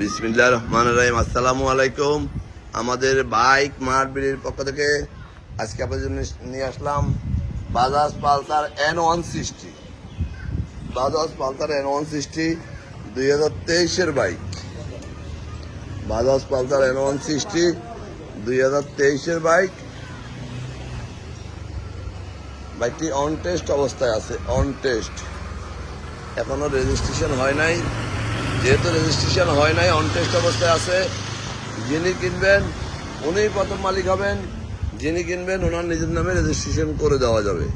বিসমিল্লাহ রহমান রাহিম। আসসালামু আলাইকুম। আমাদের বাইক মারবিড়ির পক্ষ থেকে আজকে আপনাদের জন্য নিয়ে আসলাম Bajaj Pulsar N one sixty. Bajaj Pulsar N one sixty দুই হাজার তেইশের bike. Bajaj Pulsar N one sixty দুই হাজার তেইশের বাইক। বাইকটি অন টেস্ট অবস্থায় আছে অন টেস্ট এখনও রেজিস্ট্রেশন হয় নাই। যেহেতু রেজিস্ট্রেশন হয় নাই অন টেস্ট অবস্থায় আছে, যিনি কিনবেন, উনিই প্রথম মালিক হবেন, যিনি কিনবেন, ওনার নিজের নামে রেজিস্ট্রেশন করে দেওয়া যাবে।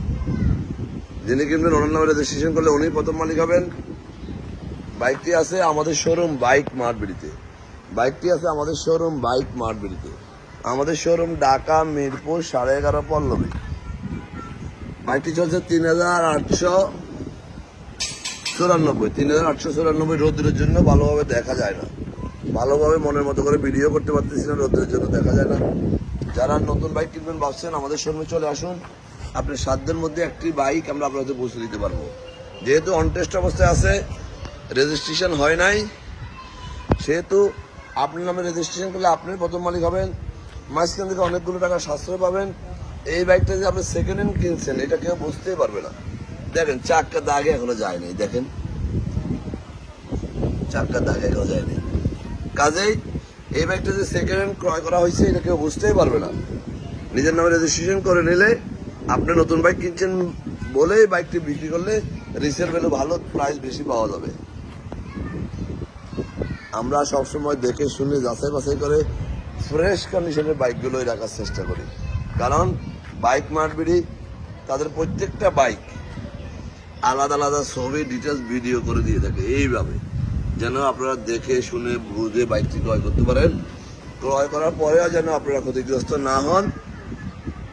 যিনি কিনবেন, ওনার নামে রেজিস্ট্রেশন করলে উনিই প্রথম মালিক হবেন। বাইকটি আছে আমাদের শোরুম বাইক মারবিড়িতে বাইকটি আছে আমাদের শোরুম বাইক মারবিড়িতে আমাদের শোরুম ঢাকা, মিরপুর, সাড়ে এগারো পল্লবী। বাইকটি চলছে তিন হাজার আটশো চুরানব্বই তিন হাজার আটশো চুরানব্বই রোদ্রের জন্য ভালোভাবে দেখা যায় না। ভালোভাবে মনের মতো করে ভিডিও করতে পারতেছি না, রোদ্রের জন্য দেখা যায় না। যারা নতুন বাইক কিনবেন ভাবছেন, আমাদের শোরুমে চলে আসুন। আপনি সাধ্যের মধ্যে একটি বাইক আমরা আপনাদের পৌঁছে দিতে পারব। যেহেতু অনটেস্ট অবস্থায় আছে রেজিস্ট্রেশন হয় নাই। সেহেতু আপনার নামে রেজিস্ট্রেশন করলে আপনি প্রথম মালিক হবেন। মাঝখান থেকে অনেকগুলো টাকা সাশ্রয় পাবেন। এই বাইকটা যে আপনি সেকেন্ড হ্যান্ড কিনছেন, এটা কেউ বুঝতেই পারবে না। দেখেন চাক্কা দাগে এখনও যায়নি, দেখেন। চাক্কা দাগে এখনও যায়নি। কাজেই এই বাইকটা যে সেকেন্ড হ্যান্ড ক্রয় করা হয়েছে, এটা কেউ বুঝতেই পারবে না। নিজের নামে রেজিস্ট্রেশন করে নিলে আপনি নতুন বাইক কিনছেন বলেই বাইকটি বিক্রি করলে রিসেল ভ্যালু ভালো প্রাইস বেশি পাওয়া যাবে। আমরা সবসময় দেখে শুনে যাচাই বাছাই করে ফ্রেশ কন্ডিশনের বাইকগুলোই রাখার চেষ্টা করি। কারণ বাইক মারবিড়ি তাদের প্রত্যেকটা বাইক আলাদা আলাদা ছবি ডিটেলস ভিডিও করে দিয়ে থাকে এইভাবে। যেন আপনারা দেখে, শুনে, বুঝে বাইকটি ক্রয় করতে পারেন। ক্রয় করার পরেও যেন আপনারা ক্ষতিগ্রস্ত না হন।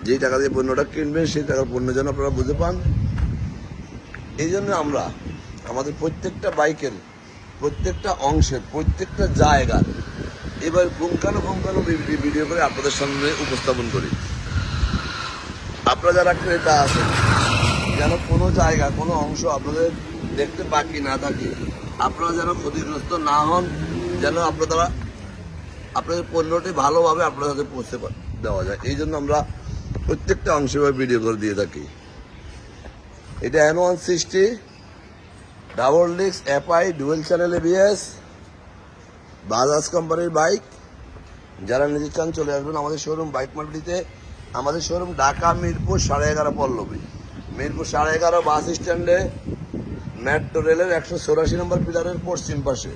যেই টাকা দিয়ে পণ্যটা কিনবেন, সেই টাকার পণ্য যেন আপনারা বুঝে পান। এই জন্য আমরা আমাদের প্রত্যেকটা বাইকের, প্রত্যেকটা অংশের, প্রত্যেকটা জায়গার এবার পুঙ্খানো পুঙ্খানো ভিডিও করে আপনাদের সামনে উপস্থাপন করি। আপনারা যারা ক্রেতা আছেন যেন কোনো জায়গা, কোনো অংশ আপনাদের দেখতে বাকি না থাকে। আপনারা যেন ক্ষতিগ্রস্ত না হন, যেন আপনারা আপনাদের পণ্যটি ভালোভাবে আপনাদের হাতে পৌঁছে দেওয়া যায়। এই জন্য আমরা প্রত্যেকটা অংশে ভিডিও করে দিয়ে থাকি। এটা এন ওয়ান সিক্সটি ডাবল ডিক্স FI dual channel ABS Bajaj কোম্পানির বাইক যারা নিজে চান চলে আসবেন আমাদের শোরুম বাইক মার্কেটিতে আমাদের শোরুম ঢাকা, মিরপুর, সাড়ে এগারো পল্লবী। মিরপুর সাড়ে এগারো বাস স্ট্যান্ডে মেট্রো রেলের একশো চৌরাশি নম্বর পিলারের পশ্চিম পাশে।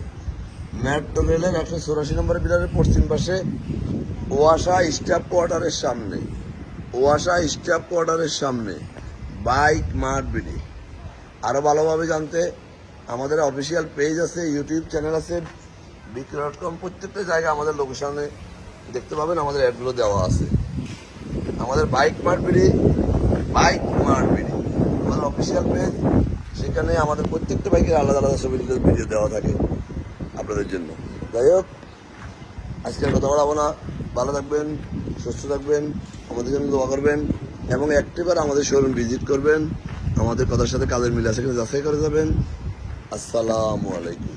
মেট্রো রেলের একশো চৌরাশি নম্বর পিলারের পশ্চিম পাশে ওয়াসা স্টাফ কোয়ার্টারের সামনে। ওয়াসা স্টাফ কোয়ার্টারের সামনে। Bike mart BD. আরও ভালোভাবে জানতে আমাদের অফিসিয়াল পেজ আছে, ইউটিউব চ্যানেল আছে বিক্রি ডট কম প্রত্যেকটা জায়গায় আমাদের লোকেশনে দেখতে পাবেন, আমাদের অ্যাডগুলো দেওয়া আছে। আমাদের বাইক মার্টবিডি বাইক আমাদের অফিসিয়াল পেজ সেখানে আমাদের প্রত্যেকটা বাইকের আলাদা আলাদা ছবি ভিডিও দেওয়া থাকে আপনাদের জন্য। যাই হোক, আজকে আর কথা বলাবো না। ভালো থাকবেন, সুস্থ থাকবেন, আমাদের জন্য দোয়া করবেন এবং একটিবার আমাদের শোরুম ভিজিট করবেন। আমাদের কথার সাথে কাজের মিল আছে কিনা যাচাই করে যাবেন। আসসালামু আলাইকুম।